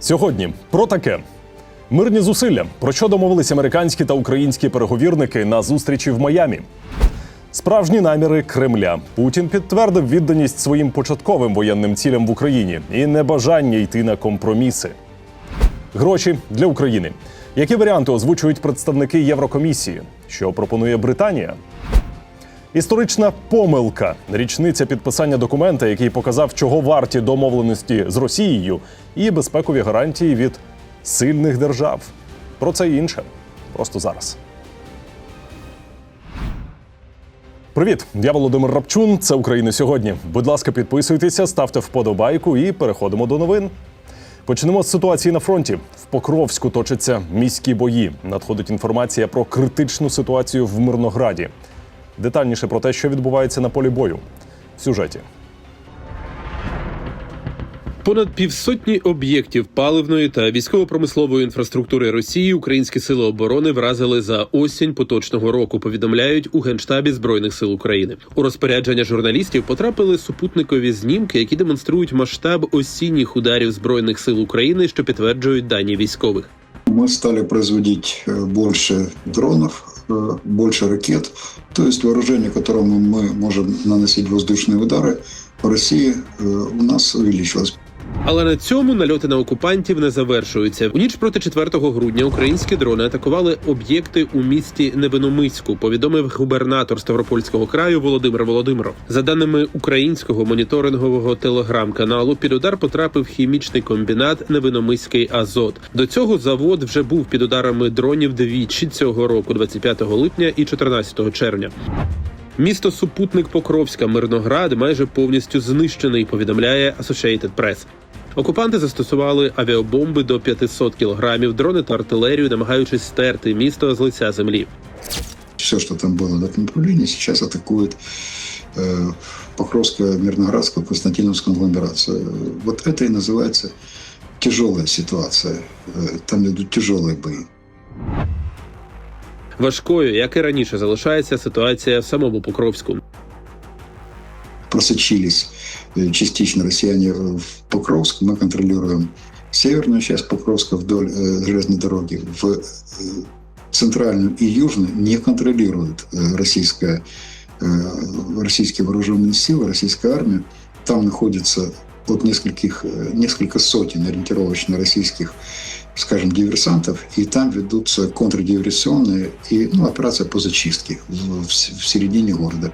Сьогодні про таке. Мирні зусилля, про що домовились американські та українські переговірники на зустрічі в Майамі. Справжні наміри Кремля. Путін підтвердив відданість своїм початковим воєнним цілям в Україні і небажання йти на компроміси. Гроші для України. Які варіанти озвучують представники Єврокомісії? Що пропонує Британія? Історична помилка річниця підписання документа, який показав, чого варті домовленості з Росією, і безпекові гарантії від сильних держав. Про це і інше просто зараз. Привіт, я Володимир Рапчун. Це Україна сьогодні. Будь ласка, підписуйтеся, ставте вподобайку і переходимо до новин. Почнемо з ситуації на фронті. В Покровську точаться міські бої. Надходить інформація про критичну ситуацію в Мирнограді. Детальніше про те, що відбувається на полі бою в сюжеті. Понад півсотні об'єктів паливної та військово-промислової інфраструктури Росії українські сили оборони вразили за осінь поточного року. Повідомляють у генштабі збройних сил України. У розпорядження журналістів потрапили супутникові знімки, які демонструють масштаб осінніх ударів збройних сил України, що підтверджують дані військових. Мы стали производить э, больше дронов, э, больше ракет. То есть вооружение, которому мы можем наносить воздушные удары по России, э, у нас увеличилось. Але на цьому нальоти на окупантів не завершуються. У ніч проти 4 грудня українські дрони атакували об'єкти у місті Невиномиську. Повідомив губернатор Ставропольського краю Володимир Володимиров. За даними українського моніторингового телеграм-каналу, під удар потрапив хімічний комбінат Невиномиський Азот. До цього завод вже був під ударами дронів двічі цього року, 25 липня і 14 червня. Місто супутник Покровська Мирноград майже повністю знищений. Повідомляє Associated Press. Окупанти застосували авіабомби до 500 кілограмів, дрони та артилерію, намагаючись стерти місто з лиця землі. Все, что там было в этом направлении, сейчас атакует э, Покровскую, Мирноградскую, Константиновскую агломерацию. Вот это и называется тяжелая ситуация. Э, Там идут тяжелые бои. Важкою, як і раніше, залишається ситуація в самому Покровську. просочились э, частично россияне в Покровск. Мы контролируем северную часть Покровска вдоль э, железной дороги. В э, центральную и южную не контролирует э, российская, э, российские вооруженные силы, российская армия. Там находится от нескольких, э, несколько сотен ориентировочно российских скажем, диверсантов, и там ведутся контрдиверсионные и ну, операция по зачистке в, в в середине города.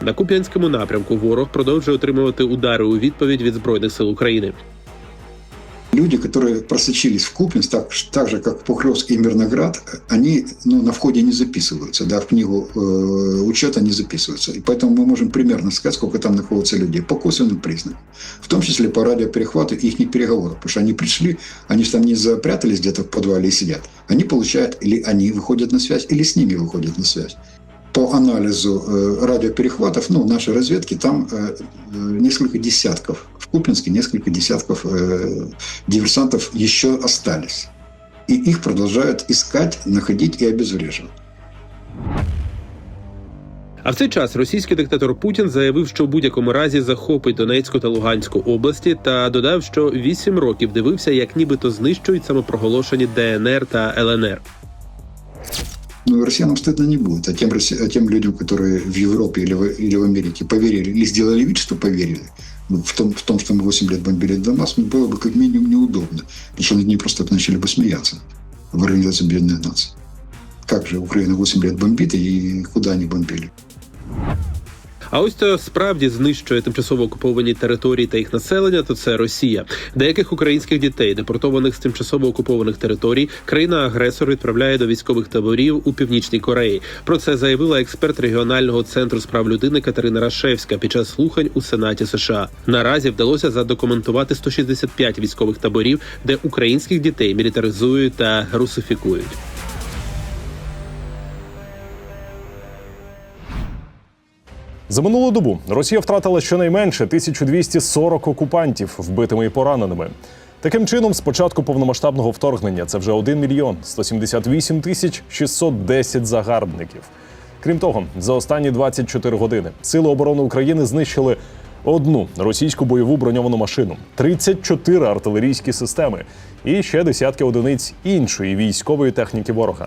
На Куп'янському напрямку ворог продовжує отримувати удари у відповідь від збройних сил України. Люди, которые просочились в Купинск, так, так же, как Покровск и Мирноград, они ну, на входе не записываются, да, в книгу э, учета не записываются. И поэтому мы можем примерно сказать, сколько там находится людей по косвенным признакам. В том числе по радиоперехвату их переговоров. Потому что они пришли, они же там не запрятались где-то в подвале и сидят. Они получают, или они выходят на связь, или с ними выходят на связь. По анализу э, радиоперехватов, ну, нашей разведки, там э, э, несколько десятков, в Купинске несколько десятков э, диверсантов еще остались. И их продолжают искать, находить и обезвреживать. А в цей час російський диктатор Путін заявив, що в будь-якому разі захопить Донецьку та Луганську області, та додав, що вісім років дивився, як нібито знищують самопроголошені ДНР та ЛНР. Но россиянам стыдно не будет. А тем, а тем людям, которые в Европе или в, или в Америке поверили, или сделали вид, что поверили, ну, в, том, в том, что мы 8 лет бомбили Донбасс, ну, было бы как минимум неудобно. Потому что ней просто начали бы смеяться в Организации Объединенных Наций. Как же Украина 8 лет бомбит и куда они бомбили? А ось хто справді знищує тимчасово окуповані території та їх населення, то це Росія. Деяких українських дітей, депортованих з тимчасово окупованих територій, країна-агресор відправляє до військових таборів у північній Кореї. Про це заявила експерт регіонального центру з прав людини Катерина Рашевська під час слухань у Сенаті США. Наразі вдалося задокументувати 165 військових таборів, де українських дітей мілітаризують та русифікують. За минулу добу Росія втратила щонайменше 1240 окупантів вбитими і пораненими. Таким чином, з початку повномасштабного вторгнення це вже 1 мільйон 178 тисяч 610 загарбників. Крім того, за останні 24 години Сили оборони України знищили одну російську бойову броньовану машину, 34 артилерійські системи і ще десятки одиниць іншої військової техніки ворога.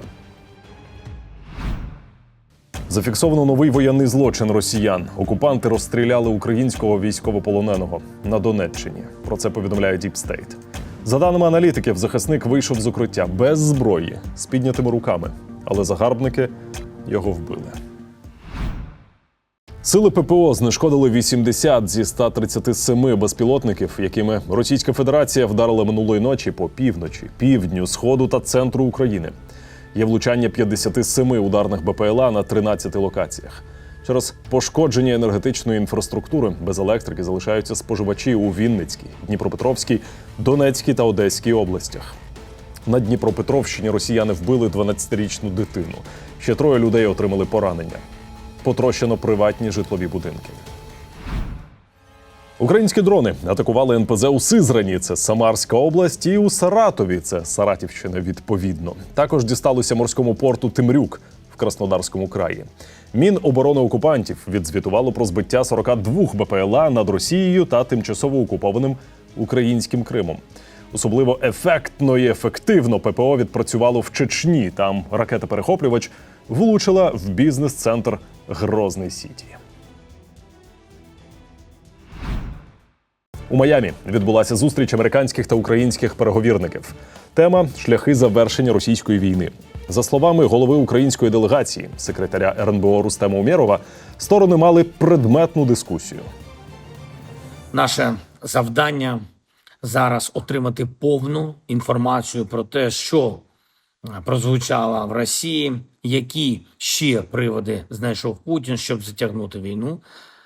Зафіксовано новий воєнний злочин росіян. Окупанти розстріляли українського військовополоненого на Донеччині. Про це повідомляє Deep State. За даними аналітиків, захисник вийшов з укриття без зброї з піднятими руками, але загарбники його вбили. Сили ППО знешкодили 80 зі 137 безпілотників, якими Російська Федерація вдарила минулої ночі по півночі, півдню, сходу та центру України. Є влучання 57 ударних БПЛА на 13 локаціях. Через пошкодження енергетичної інфраструктури без електрики залишаються споживачі у Вінницькій, Дніпропетровській, Донецькій та Одеській областях. На Дніпропетровщині росіяни вбили 12-річну дитину. Ще троє людей отримали поранення. Потрощено приватні житлові будинки. Українські дрони атакували НПЗ у Сизрані, це Самарська область, і у Саратові, це Саратівщина, відповідно. Також дісталося морському порту Тимрюк в Краснодарському краї. Міноборони окупантів відзвітувало про збиття 42 БПЛА над Росією та тимчасово окупованим українським Кримом. Особливо ефектно і ефективно ППО відпрацювало в Чечні. Там ракета-перехоплювач влучила в бізнес-центр Грозний Сіті. У Майамі відбулася зустріч американських та українських переговірників. Тема шляхи завершення російської війни. За словами голови української делегації, секретаря РНБО Рустема Умєрова, сторони мали предметну дискусію. Наше завдання зараз отримати повну інформацію про те, що е, прозвучало в Росії, які ще приводи знайшов Путін, щоб затягнути війну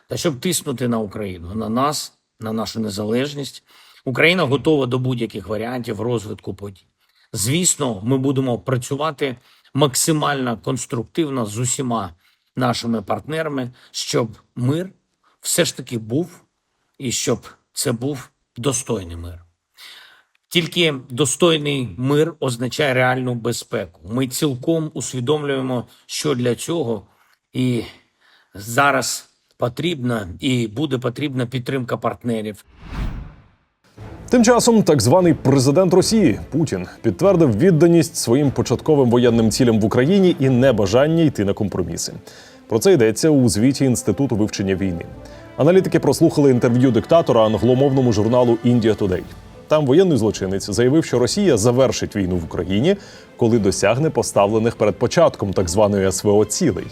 та щоб тиснути на Україну, на нас, на нашу незалежність. Україна готова до будь-яких варіантів розвитку подій. Звісно, ми будемо працювати максимально конструктивно з усіма нашими партнерами, щоб мир все ж таки був і щоб це був достойний мир. Тільки достойний мир означає реальну безпеку. Ми цілком усвідомлюємо, що для цього і зараз потрібна і буде потрібна підтримка партнерів. Тим часом так званий президент Росії Путін підтвердив відданість своїм початковим воєнним цілям в Україні і небажання йти на компроміси. Про це йдеться у звіті Інституту вивчення війни. Аналітики прослухали інтерв'ю диктатора англомовному журналу India Today. Там воєнний злочинець заявив, що Росія завершить війну в Україні, коли досягне поставлених перед початком так званої СВО цілей.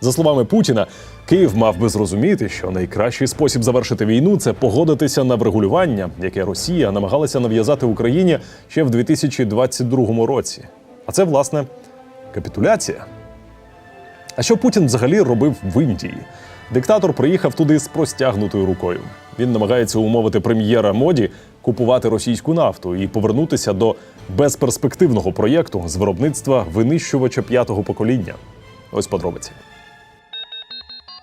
За словами Путіна, Київ мав би зрозуміти, що найкращий спосіб завершити війну це погодитися на врегулювання, яке Росія намагалася нав'язати Україні ще в 2022 році. А це власне капітуляція. А що Путін взагалі робив в Індії? Диктатор приїхав туди з простягнутою рукою. Він намагається умовити прем'єра моді купувати російську нафту і повернутися до безперспективного проєкту з виробництва винищувача п'ятого покоління. Ось подробиці.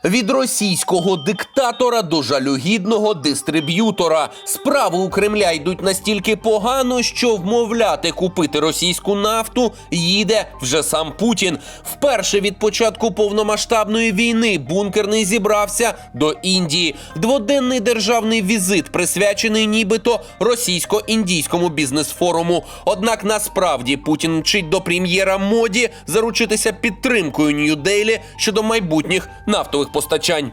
Від російського диктатора до жалюгідного дистриб'ютора справи у Кремля йдуть настільки погано, що вмовляти купити російську нафту їде вже сам Путін. Вперше від початку повномасштабної війни бункерний зібрався до Індії. Дводенний державний візит присвячений нібито російсько-індійському бізнес-форуму. Однак насправді Путін мчить до прем'єра моді заручитися підтримкою Нью-Дейлі щодо майбутніх нафтових постачань.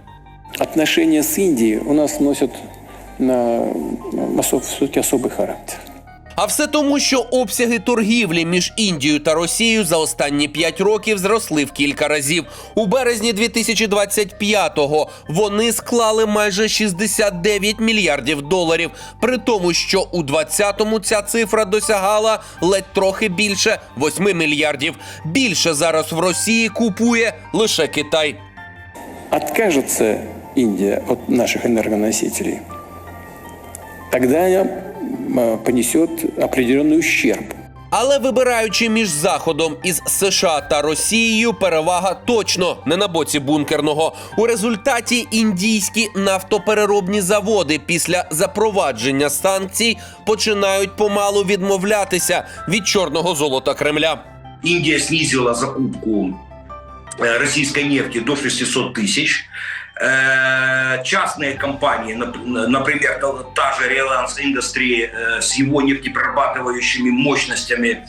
Отношения с Индией у нас носят на особ, все-таки особый характер. А все тому, що обсяги торгівлі між Індією та Росією за останні 5 років зросли в кілька разів. У березні 2025-го вони склали майже 69 мільярдів доларів. При тому, що у 20-му ця цифра досягала ледь трохи більше 8 мільярдів. Більше зараз в Росії купує лише Китай Откажется Индия от наших энергоносителей, тогда она м, понесет определенный ущерб. Але вибираючи між заходом із США та Росією, перевага точно не на боці бункерного. У результаті індійські нафтопереробні заводи після запровадження санкцій починають помалу відмовлятися від чорного золота Кремля. Индия снизила закупку э, российской нефти до 600 тысяч. э, частные компании, нап- например, та- та же Reliance Industry э, с его нефтеперерабатывающими мощностями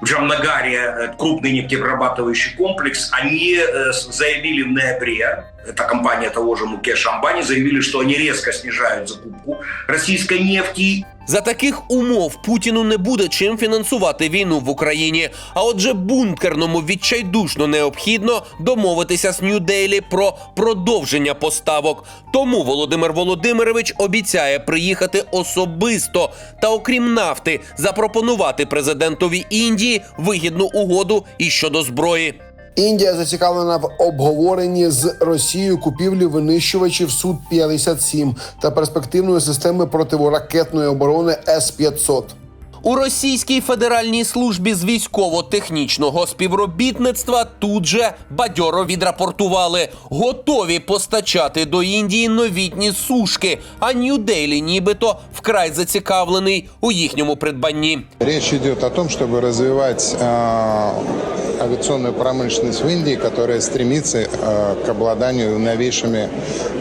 в Джамнагаре, э, крупный нефтеперерабатывающий комплекс, они э, с- заявили в ноябре, это компания того же Мукеша Амбани, заявили, что они резко снижают закупку российской нефти За таких умов Путіну не буде чим фінансувати війну в Україні. А отже, бункерному відчайдушно необхідно домовитися з Нью-Дейлі про продовження поставок. Тому Володимир Володимирович обіцяє приїхати особисто та, окрім нафти, запропонувати президентові Індії вигідну угоду і щодо зброї. Індія зацікавлена в обговоренні з Росією купівлі винищувачів су 57 та перспективної системи противоракетної оборони С 500 У Російській Федеральній службі з військово-технічного співробітництва тут же бадьоро відрапортували, готові постачати до Індії новітні сушки. А Нью-Дейлі нібито вкрай зацікавлений у їхньому придбанні. Речь идет о том, чтобы развивать э, авиационную промышленность в Индии, которая стремится э, к обладанию новейшими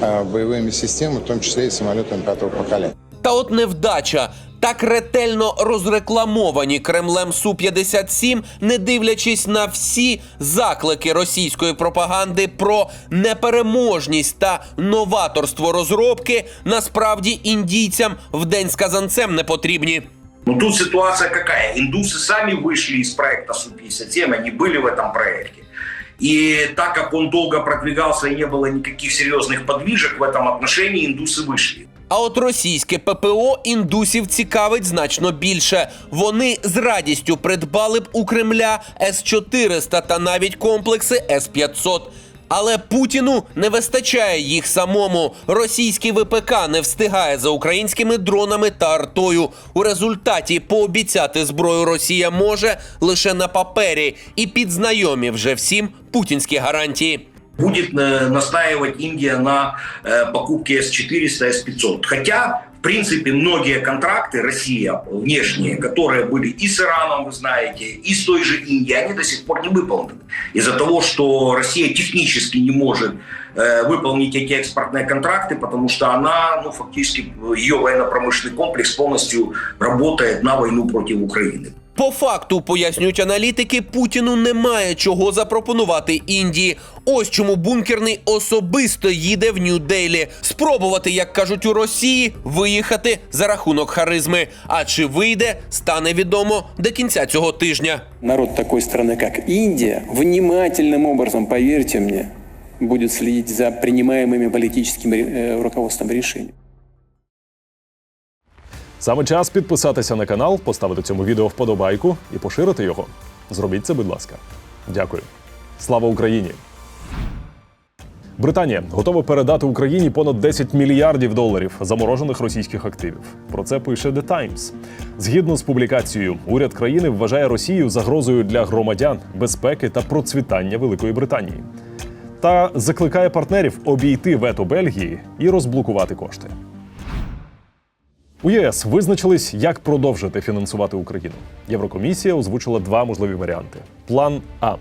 э, боевыми системами, в том числе и самолетами пятого поколения. Та от невдача. Так ретельно розрекламовані Кремлем Су-57, не дивлячись на всі заклики російської пропаганди про непереможність та новаторство розробки, насправді індійцям в день з казанцем не потрібні. Ну тут ситуация какая? Индусы сами вышли из проекта Су-57, они были в этом проекте. И так как он долго продвигался и не было никаких серьезных подвижек в этом отношении, индусы вышли. А от російське ППО індусів цікавить значно більше. Вони з радістю придбали б у Кремля С-400 та навіть комплекси С-500. Але Путіну не вистачає їх самому. Російський ВПК не встигає за українськими дронами та артою. У результаті пообіцяти зброю Росія може лише на папері і під знайомі вже всім путінські гарантії. Будет э, настаивать Индия на э, покупке С-400, С-500. Хотя, в принципе, многие контракты Россия внешние, которые были и с Ираном, вы знаете, и с той же Индией, они до сих пор не выполнены. Из-за того, что Россия технически не может э, выполнить эти экспортные контракты, потому что она, ну, фактически, ее военно-промышленный комплекс полностью работает на войну против Украины. По факту, пояснюють аналітики, Путіну немає чого запропонувати Індії. Ось чому бункерний особисто їде в Нью-Дейлі. Спробувати, як кажуть у Росії, виїхати за рахунок харизми. А чи вийде, стане відомо до кінця цього тижня. Народ такой страны, как Индия, внимательным образом, поверьте мне, будет следить за принимаемыми политическим э, руководством решениями. Саме час підписатися на канал, поставити цьому відео вподобайку і поширити його. Зробіть це, будь ласка. Дякую. Слава Україні! Британія готова передати Україні понад 10 мільярдів доларів заморожених російських активів. Про це пише The Times. Згідно з публікацією, уряд країни вважає Росію загрозою для громадян, безпеки та процвітання Великої Британії. Та закликає партнерів обійти вето Бельгії і розблокувати кошти. У ЄС визначились, як продовжити фінансувати Україну. Єврокомісія озвучила два можливі варіанти: план А.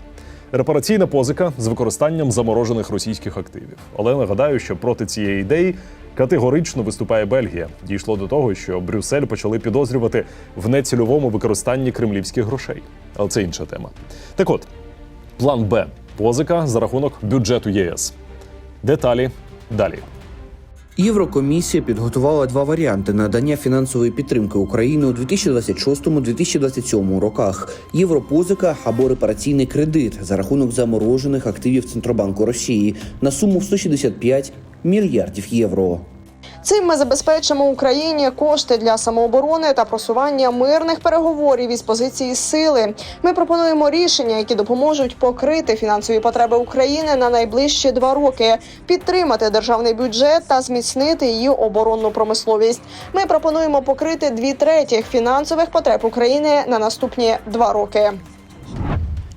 Репараційна позика з використанням заморожених російських активів. Але нагадаю, що проти цієї ідеї категорично виступає Бельгія. Дійшло до того, що Брюссель почали підозрювати в нецільовому використанні кремлівських грошей. Але це інша тема. Так от, план Б позика за рахунок бюджету ЄС. Деталі далі. Єврокомісія підготувала два варіанти надання фінансової підтримки України у 2026-2027 роках: європозика або репараційний кредит за рахунок заморожених активів Центробанку Росії на суму в 165 мільярдів євро. Цим ми забезпечимо Україні кошти для самооборони та просування мирних переговорів із позиції сили. Ми пропонуємо рішення, які допоможуть покрити фінансові потреби України на найближчі два роки, підтримати державний бюджет та зміцнити її оборонну промисловість. Ми пропонуємо покрити дві третіх фінансових потреб України на наступні два роки.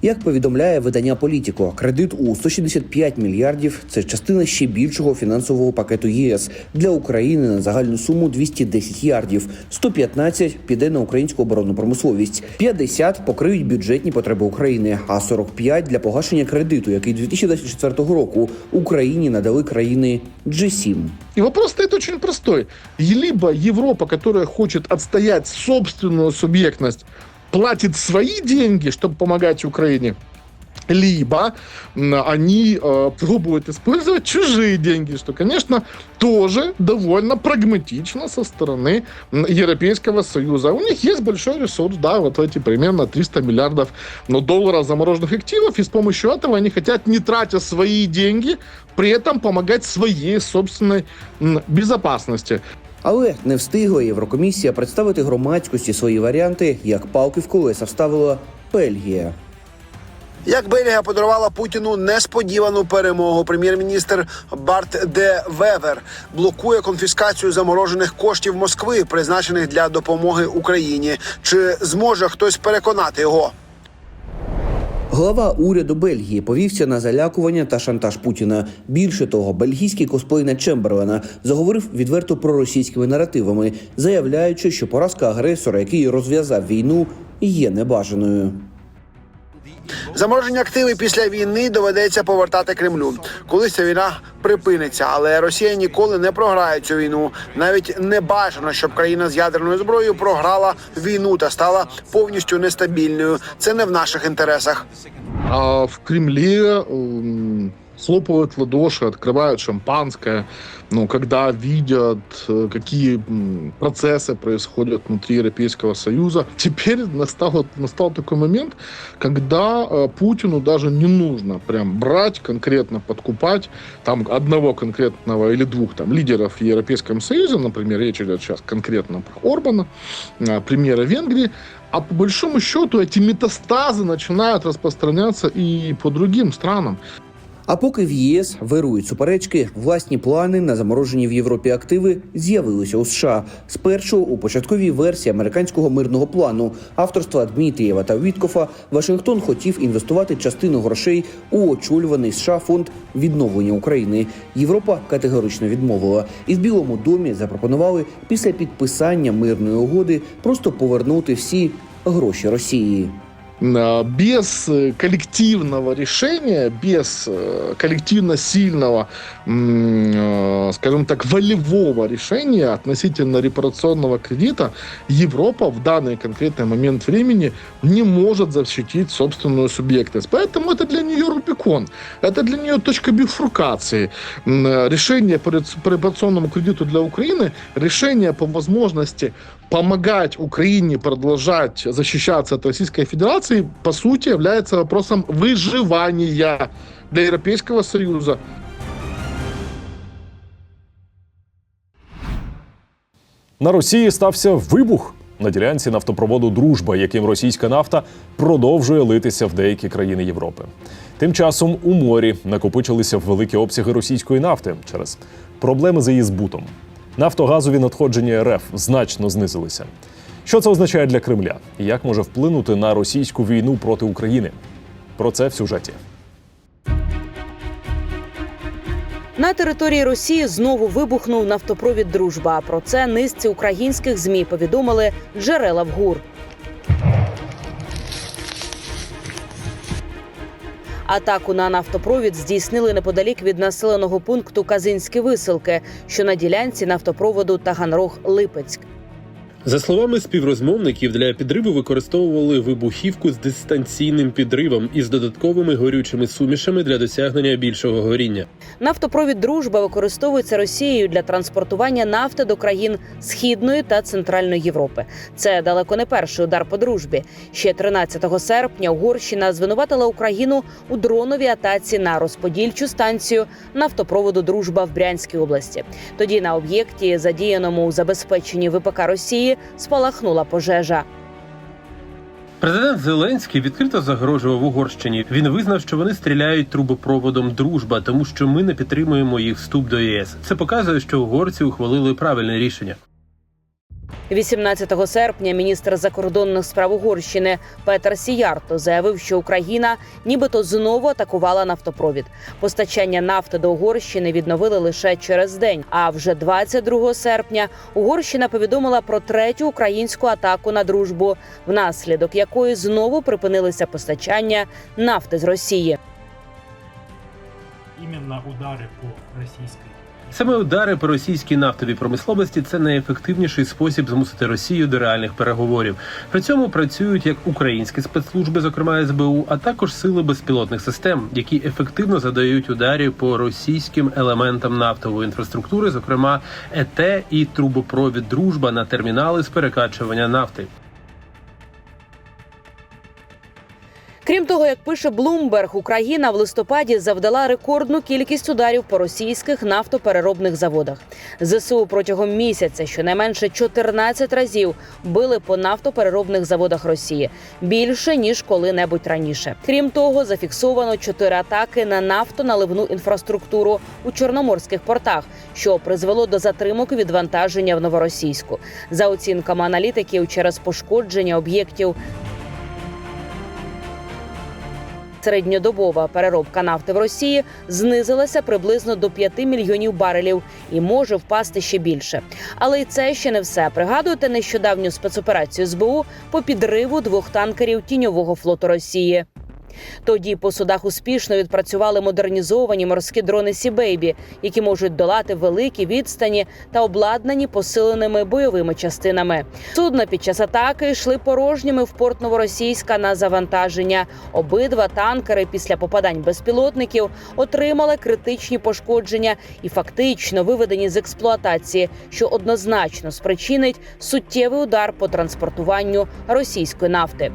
Як повідомляє видання Політіко, кредит у 165 мільярдів це частина ще більшого фінансового пакету ЄС для України на загальну суму 210 ярдів. 115 піде на українську оборонну промисловість, 50 покриють бюджетні потреби України, а 45 для погашення кредиту, який 2024 року Україні надали країни G7. И вопрос стоит очень простой. Либо Европа, которая хочет отстоять собственную субъектность, платит свои деньги, чтобы помогать Украине, либо они э, пробуют использовать чужие деньги, что, конечно, тоже довольно прагматично со стороны Европейского Союза. У них есть большой ресурс, да, вот эти примерно 300 миллиардов ну, долларов замороженных активов, и с помощью этого они хотят, не тратя свои деньги, при этом помогать своей собственной безопасности. Але не встигла Єврокомісія представити громадськості свої варіанти, як палки в колеса вставила Бельгія. Як Бельгія подарувала Путіну несподівану перемогу, прем'єр-міністр Барт де Вевер блокує конфіскацію заморожених коштів Москви, призначених для допомоги Україні. Чи зможе хтось переконати його? Глава уряду Бельгії повівся на залякування та шантаж Путіна. Більше того, бельгійський косплейна Чемберлена заговорив відверто проросійськими наративами, заявляючи, що поразка агресора, який розв'язав війну, є небажаною. Заморожені активи після війни доведеться повертати Кремлю. Колись ця війна припиниться, але Росія ніколи не програє цю війну. Навіть не бажано, щоб країна з ядерною зброєю програла війну та стала повністю нестабільною. Це не в наших інтересах. А в Кремле м, хлопают в ладоши, открывают шампанское, ну, когда видят, э, какие процессы происходят внутри Европейского Союза. Теперь настал, настал такой момент, когда э, Путину даже не нужно прям брать, конкретно подкупать там одного конкретного или двух там лидеров в Европейском Союзе, например, речь идет сейчас конкретно про Орбана, э, премьера Венгрии, а по большому счету эти метастазы начинают распространяться и по другим странам. А поки в ЄС вирують суперечки, власні плани на заморожені в Європі активи з'явилися у США. Спершу у початковій версії американського мирного плану авторства Дмитрієва та Віткофа Вашингтон хотів інвестувати частину грошей у очолюваний США фонд відновлення України. Європа категорично відмовила, і в Білому домі запропонували після підписання мирної угоди просто повернути всі гроші Росії. Э, без э, коллективного решения, без э, коллективно сильного, скажем так, волевого решения относительно репарационного кредита, Европа в данный конкретный момент времени не может защитить собственную субъектность. Поэтому это для нее Рубикон, это для нее точка бифуркации. Решение по репарационному кредиту для Украины, решение по возможности помогать Украине продолжать защищаться от Российской Федерации, по сути, является вопросом выживания для Европейского Союза. На Росії стався вибух на ділянці нафтопроводу Дружба, яким російська нафта продовжує литися в деякі країни Європи. Тим часом у морі накопичилися великі обсяги російської нафти через проблеми з її збутом. Нафтогазові надходження РФ значно знизилися. Що це означає для Кремля як може вплинути на російську війну проти України? Про це в сюжеті. На території Росії знову вибухнув нафтопровід Дружба. Про це низці українських змі повідомили джерела в ГУР. Атаку на нафтопровід здійснили неподалік від населеного пункту Казинські висилки, що на ділянці нафтопроводу Таганрог-Липецьк. За словами співрозмовників, для підриву використовували вибухівку з дистанційним підривом із додатковими горючими сумішами для досягнення більшого горіння. Нафтопровід Дружба використовується Росією для транспортування нафти до країн Східної та Центральної Європи. Це далеко не перший удар по дружбі. Ще 13 серпня Угорщина звинуватила Україну у дроновій атаці на розподільчу станцію нафтопроводу Дружба в Брянській області. Тоді на об'єкті, задіяному у забезпеченні ВПК Росії, спалахнула пожежа. Президент Зеленський відкрито загрожував Угорщині. Він визнав, що вони стріляють трубопроводом дружба, тому що ми не підтримуємо їх вступ до ЄС. Це показує, що угорці ухвалили правильне рішення. 18 серпня міністр закордонних справ Угорщини Петер Сіярто заявив, що Україна нібито знову атакувала нафтопровід. Постачання нафти до Угорщини відновили лише через день. А вже 22 серпня Угорщина повідомила про третю українську атаку на дружбу, внаслідок якої знову припинилися постачання нафти з Росії. Іменно удари по російській Саме удари по російській нафтовій промисловості це найефективніший спосіб змусити Росію до реальних переговорів. При цьому працюють як українські спецслужби, зокрема СБУ, а також сили безпілотних систем, які ефективно задають ударів по російським елементам нафтової інфраструктури, зокрема ЕТ і трубопровід Дружба на термінали з перекачування нафти. Крім того, як пише Bloomberg, Україна в листопаді завдала рекордну кількість ударів по російських нафтопереробних заводах. ЗСУ протягом місяця щонайменше 14 разів били по нафтопереробних заводах Росії більше ніж коли-небудь раніше. Крім того, зафіксовано чотири атаки на нафтоналивну інфраструктуру у чорноморських портах, що призвело до затримок відвантаження в новоросійську. За оцінками аналітиків, через пошкодження об'єктів Середньодобова переробка нафти в Росії знизилася приблизно до 5 мільйонів барелів і може впасти ще більше. Але й це ще не все. Пригадуєте нещодавню спецоперацію СБУ по підриву двох танкерів тіньового флоту Росії. Тоді по судах успішно відпрацювали модернізовані морські дрони Сібейбі, які можуть долати великі відстані та обладнані посиленими бойовими частинами. Судна під час атаки йшли порожніми в порт Новоросійська на завантаження. Обидва танкери після попадань безпілотників отримали критичні пошкодження і фактично виведені з експлуатації, що однозначно спричинить суттєвий удар по транспортуванню російської нафти.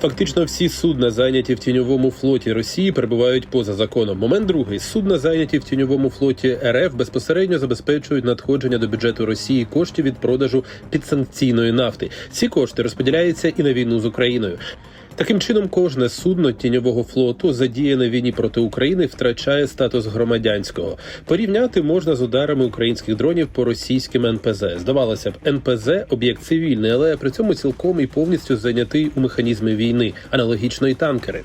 Фактично всі судна, зайняті в тіньовому флоті Росії, перебувають поза законом. Момент другий судна, зайняті в тіньовому флоті РФ, безпосередньо забезпечують надходження до бюджету Росії коштів від продажу підсанкційної нафти. Ці кошти розподіляються і на війну з Україною. Таким чином, кожне судно тіньового флоту, задіяне війні проти України, втрачає статус громадянського. Порівняти можна з ударами українських дронів по російським НПЗ. Здавалося б, НПЗ об'єкт цивільний, але при цьому цілком і повністю зайнятий у механізми війни, аналогічно і танкери.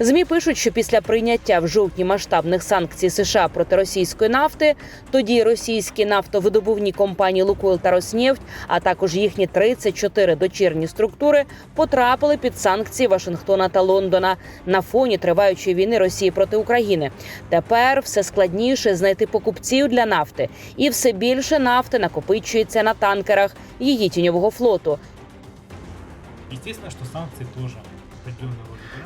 Змі пишуть, що після прийняття в жовтні масштабних санкцій США проти російської нафти, тоді російські нафтовидобувні компанії Лукойл та Роснефть, а також їхні 34 дочірні структури потрапили під санкції Вашингтона та Лондона на фоні триваючої війни Росії проти України. Тепер все складніше знайти покупців для нафти, і все більше нафти накопичується на танкерах її тіньового флоту. Естественно, теж определенну роль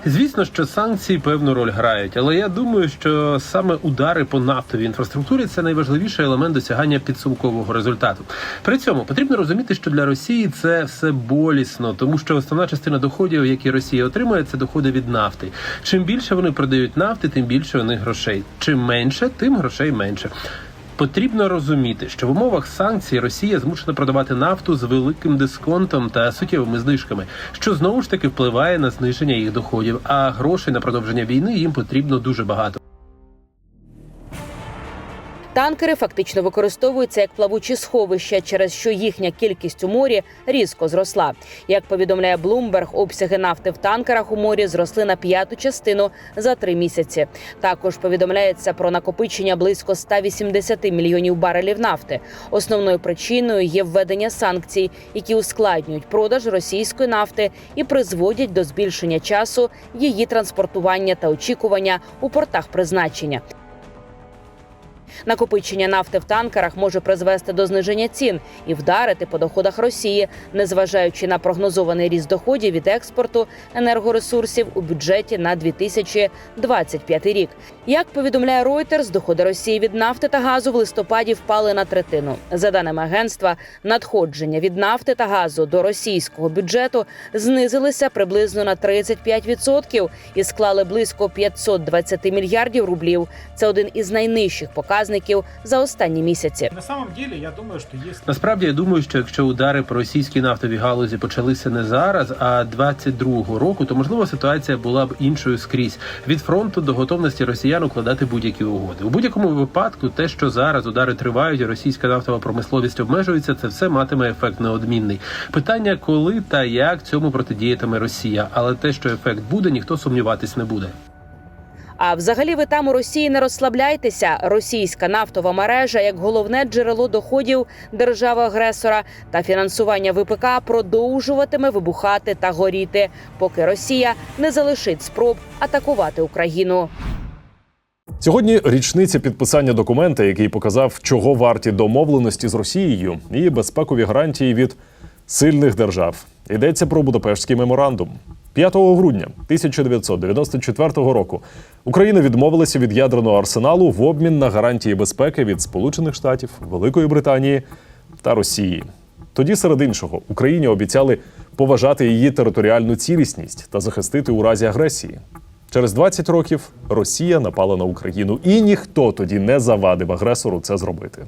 Звісно, що санкції певну роль грають, але я думаю, що саме удари по нафтовій інфраструктурі це найважливіший елемент досягання підсумкового результату. При цьому потрібно розуміти, що для Росії це все болісно, тому що основна частина доходів, які Росія отримує, це доходи від нафти. Чим більше вони продають нафти, тим більше у них грошей. Чим менше, тим грошей менше. Потрібно розуміти, що в умовах санкцій Росія змушена продавати нафту з великим дисконтом та суттєвими знижками, що знову ж таки впливає на зниження їх доходів. А грошей на продовження війни їм потрібно дуже багато. Танкери фактично використовуються як плавучі сховища, через що їхня кількість у морі різко зросла. Як повідомляє Bloomberg, обсяги нафти в танкерах у морі зросли на п'яту частину за три місяці. Також повідомляється про накопичення близько 180 мільйонів барелів нафти. Основною причиною є введення санкцій, які ускладнюють продаж російської нафти і призводять до збільшення часу її транспортування та очікування у портах призначення. Накопичення нафти в танкерах може призвести до зниження цін і вдарити по доходах Росії, незважаючи на прогнозований ріст доходів від експорту енергоресурсів у бюджеті на 2025 рік. Як повідомляє Reuters, доходи Росії від нафти та газу в листопаді впали на третину. За даними агентства, надходження від нафти та газу до російського бюджету знизилися приблизно на 35% і склали близько 520 мільярдів рублів. Це один із найнижчих показів показників за останні місяці. На самом деле, я думаю, что если... Насправді я думаю, що якщо удари по російській нафтовій галузі почалися не зараз, а 22-го року, то можливо ситуація була б іншою скрізь від фронту до готовності росіян укладати будь-які угоди. У будь-якому випадку, те, що зараз удари тривають, і російська нафтова промисловість обмежується, це все матиме ефект неодмінний. Питання, коли та як цьому протидіятиме Росія, але те, що ефект буде, ніхто сумніватись не буде. А взагалі ви там у Росії не розслабляйтеся. Російська нафтова мережа як головне джерело доходів держави-агресора та фінансування ВПК продовжуватиме вибухати та горіти, поки Росія не залишить спроб атакувати Україну. Сьогодні річниця підписання документа, який показав, чого варті домовленості з Росією і безпекові гарантії від сильних держав. Йдеться про Будапештський меморандум. 5 грудня 1994 року Україна відмовилася від ядерного арсеналу в обмін на гарантії безпеки від Сполучених Штатів, Великої Британії та Росії. Тоді, серед іншого, Україні обіцяли поважати її територіальну цілісність та захистити у разі агресії. Через 20 років Росія напала на Україну, і ніхто тоді не завадив агресору це зробити.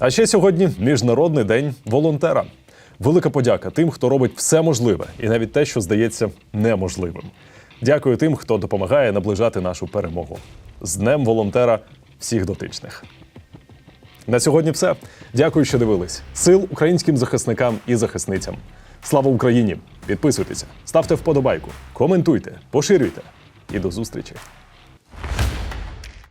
А ще сьогодні Міжнародний день волонтера. Велика подяка тим, хто робить все можливе, і навіть те, що здається неможливим. Дякую тим, хто допомагає наближати нашу перемогу. З Днем волонтера всіх дотичних. На сьогодні все. Дякую, що дивились. Сил українським захисникам і захисницям. Слава Україні! Підписуйтеся, ставте вподобайку, коментуйте, поширюйте і до зустрічі.